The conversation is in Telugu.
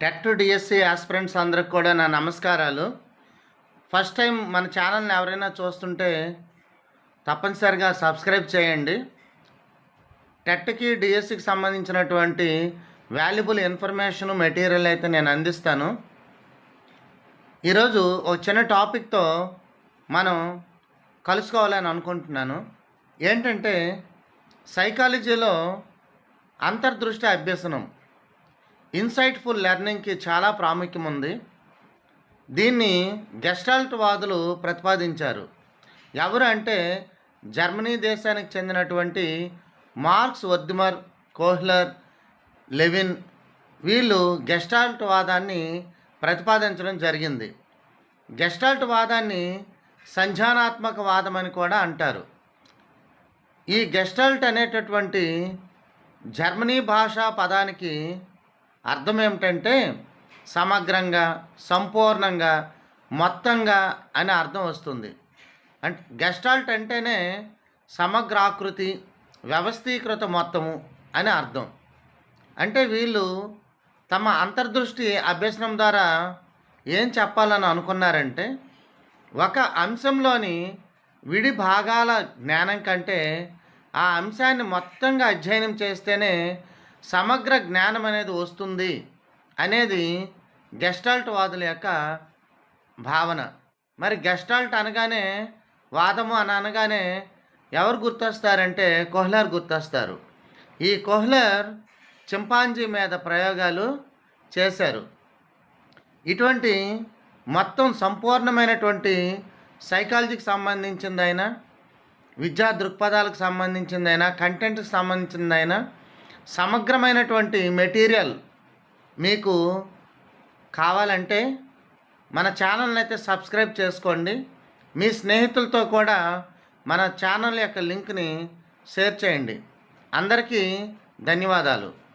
టెట్ డిఎస్సి ఆస్పిరెంట్స్ అందరికి కూడా నా నమస్కారాలు. ఫస్ట్ టైం మన ఛానల్ని ఎవరైనా చూస్తుంటే తప్పనిసరిగా సబ్స్క్రైబ్ చేయండి. టెట్కి డిఎస్సికి సంబంధించినటువంటి వాల్యుబుల్ ఇన్ఫర్మేషన్ మెటీరియల్ అయితే నేను అందిస్తాను. ఈరోజు ఒక చిన్న టాపిక్తో మనం కలుసుకోవాలని అనుకుంటున్నాను. ఏంటంటే సైకాలజీలో అంతర్దృష్టి అభ్యసనం. ఇన్సైట్ఫుల్ లెర్నింగ్కి చాలా ప్రాముఖ్యం ఉంది. దీన్ని గెస్టాల్ట్ వాదులు ప్రతిపాదించారు. ఎవరు అంటే జర్మనీ దేశానికి చెందినటువంటి మార్క్స్ వర్దిమర్ కోహ్లర్ లెవిన్ వీళ్ళు గెస్టాల్ట్ వాదాన్ని ప్రతిపాదించడం జరిగింది. గెస్టాల్ట్ వాదాన్ని సంజానాత్మక వాదం అని కూడా అంటారు. ఈ గెస్టాల్ట్ అనేటటువంటి జర్మనీ భాషా పదానికి అర్థం ఏమిటంటే సమగ్రంగా సంపూర్ణంగా మొత్తంగా అని అర్థం వస్తుంది. అంటే గెస్టాల్ట్ అంటేనే సమగ్రాకృతి వ్యవస్థీకృత మొత్తము అని అర్థం. అంటే వీళ్ళు తమ అంతర్దృష్టి అభ్యసనం ద్వారా ఏం చెప్పాలని అనుకున్నారంటే ఒక అంశంలోని విడి భాగాల జ్ఞానం కంటే ఆ అంశాన్ని మొత్తంగా అధ్యయనం చేస్తేనే సమగ్ర జ్ఞానం అనేది వస్తుంది అనేది గెస్టాల్ట్ వాదుల యొక్క భావన. మరి గెస్టాల్ట్ అనగానే వాదము అని అనగానే ఎవరు గుర్తొస్తారంటే కోహ్లర్ గుర్తొస్తారు. ఈ కోహ్లర్ చింపాంజీ మీద ప్రయోగాలు చేశారు. ఇటువంటి మొత్తం సంపూర్ణమైనటువంటి సైకాలజీకి సంబంధించిందైనా విద్యా దృక్పథాలకు సంబంధించిందైనా కంటెంట్కి సంబంధించిందైనా సమగ్రమైనటువంటి మెటీరియల్ మీకు కావాలంటే మన ఛానల్ని అయితే సబ్స్క్రైబ్ చేసుకోండి. మీ స్నేహితులతో కూడా మన ఛానల్ యొక్క లింక్ని షేర్ చేయండి. అందరికీ ధన్యవాదాలు.